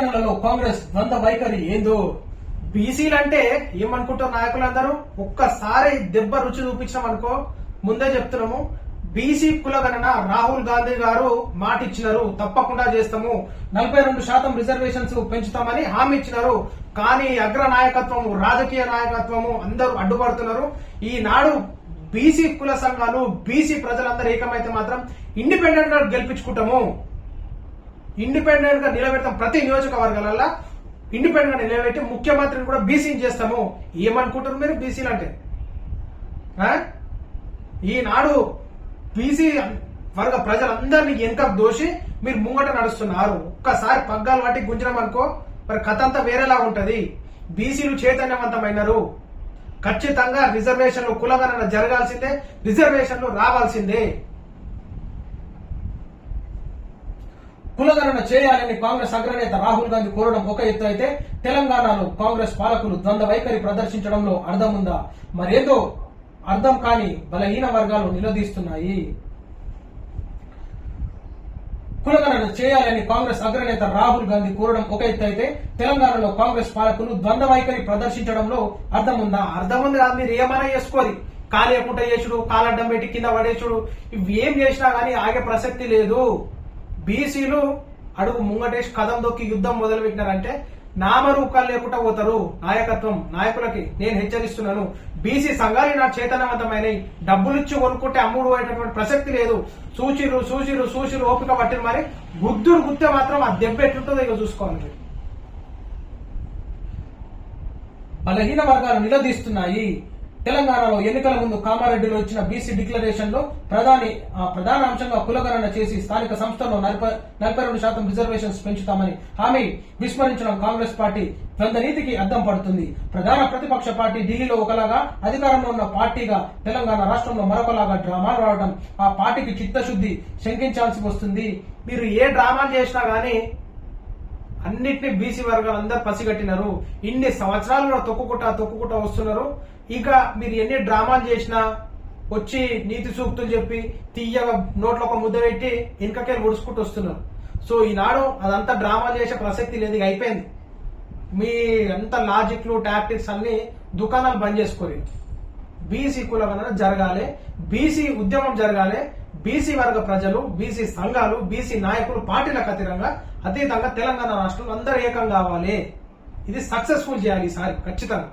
తెలంగాణలో కాంగ్రెస్ ద్వంద్వ వైఖరి ఏందో? బీసీలు అంటే ఏమనుకుంటారు నాయకులందరూ? ఒక్కసారి దెబ్బ రుచి చూపించాం అనుకో ముందే చెప్తున్నాము. బీసీ కులగణన రాహుల్ గాంధీ గారు మాట ఇచ్చినారు తప్పకుండా చేస్తాము. నలభై రెండు శాతం రిజర్వేషన్స్ పెంచుతామని హామీ ఇచ్చినారు. కానీ అగ్ర నాయకత్వము రాజకీయ నాయకత్వము అందరూ అడ్డుపడుతున్నారు. ఈనాడు బీసీ కుల సంఘాలు బీసీ ప్రజలందరూ ఏకమైతే మాత్రం ఇండిపెండెంట్గా గెలిపించుకుంటాము. ఇండిపెండెంట్గా నిలబెడతాం ప్రతి నియోజకవర్గాలలో ఇండిపెండెంట్గా నిలబెట్టి ముఖ్యమంత్రిని కూడా బీసీని చేస్తాము. ఏమనుకుంటారు మీరు బీసీలు అంటే? ఈనాడు బీసీ వర్గ ప్రజలందరినీ ఎంత దోషి మీరు ముంగట నడుస్తున్నారు. ఒక్కసారి పగ్గాలు పట్టి గుంజనమనుకో మరి కథ అంతా వేరేలా ఉంటది. బీసీలు చైతన్యవంతమైనరు. ఖచ్చితంగా రిజర్వేషన్లు కులగణన జరగాల్సిందే రిజర్వేషన్లు రావాల్సిందే. కులగణన చేయాలని కాంగ్రెస్ అగ్రనేత రాహుల్ గాంధీ కోరడం ఒక ఎత్తు అయితే తెలంగాణలో కాంగ్రెస్ పాలకులు ద్వంద్వ వైఖరి ప్రదర్శించడంలో అర్థం ఉందా? మరేదో అర్థం కాని బలహీన వర్గాలు నిలదీస్తున్నాయి. కులగణన చేయాలని కాంగ్రెస్ అగ్రనేత రాహుల్ గాంధీ కోరడం ఒక ఎత్తు అయితే తెలంగాణలో కాంగ్రెస్ పాలకులు ద్వంద్వ వైఖరి ప్రదర్శించడంలో అర్థం ఉందా? అర్థం ఉంది మీరు ఏమైనా చేసుకోరి. కాలేకుండా చేసుడు కాలడ్డం పెట్టి కింద పడేసుడు. ఇవి ఏం చేసినా గానీ ఆగే ప్రసక్తి లేదు. బీసీలు అడుగు ముంగటేసి కథం దొక్కి యుద్ధం మొదలుపెట్టినారంటే నామరూపాలు లేకుండా పోతారు. నాయకత్వం నాయకులకి నేను హెచ్చరిస్తున్నాను. బీసీ సంఘాలు నా చేతనవంతమైన డబ్బులు ఇచ్చి కొనుక్కుంటే అమ్ముడు అయినటువంటి ప్రసక్తి లేదు. సూచిరు సూచిరు సూచిరు ఓపిక పట్టిన మరి. గుద్దురు గుత్తే మాత్రం ఆ దెబ్బ ఎట్లుంటుందో ఇక చూసుకోవాలి బలహీన వర్గాలు నిలదీస్తున్నాయి. తెలంగాణలో ఎన్నికల ముందు కామారెడ్డిలో ఇచ్చిన బీసీ డిక్లరేషన్లో ప్రధాని ఆ, ప్రధాన అంశంగా కులగణన చేసి స్థానిక సంస్థల్లో నలభై నలభై రెండు శాతం రిజర్వేషన్స్ పెంచుతామని హామీ విస్మరించడం కాంగ్రెస్ పార్టీ ద్వంద్వ నీతికి అద్దం పడుతుంది. ప్రధాన ప్రతిపక్ష పార్టీ ఢిల్లీలో ఒకలాగా అధికారంలో ఉన్న పార్టీగా తెలంగాణ రాష్ట్రంలో మరొకలాగా డ్రామాలు రావడం ఆ పార్టీకి చిత్తశుద్ధి శంకించాల్సి వస్తుంది. మీరు ఏ డ్రామాలు చేసినా గానీ అన్నిటిని బీసీ వర్గాలు అందరు పసిగట్టినారు. ఇన్ని సంవత్సరాలు తొక్కుకుంటా తొక్కుకుంటా వస్తున్నారు. ఇక మీరు ఎన్ని డ్రామాలు చేసినా వచ్చి నీతి సూక్తులు చెప్పి తీయగా నోట్లో ఒక ముద్ద పెట్టి ఇంకకెళ్ళి ముడుచుకుంటూ వస్తున్నారు. సో ఈనాడు అదంతా డ్రామాలు చేసే ప్రసక్తి లేదు ఇక అయిపోయింది. మీ అంత లాజిక్లు టాక్టిక్స్ అన్ని దుకాణాలు బంద్ చేసుకోరు బీసీ కులగణన జరగాలి బీసీ ఉద్యమం జరగాలి బీసీ వర్గ ప్రజలు బీసీ సంఘాలు బీసీ నాయకులు పార్టీలకు అతీతంగా అతీతంగా తెలంగాణ రాష్ట్రంలో అందరూ ఏకం కావాలి. ఇది సక్సెస్ఫుల్ చేయాలి ఈసారి ఖచ్చితంగా.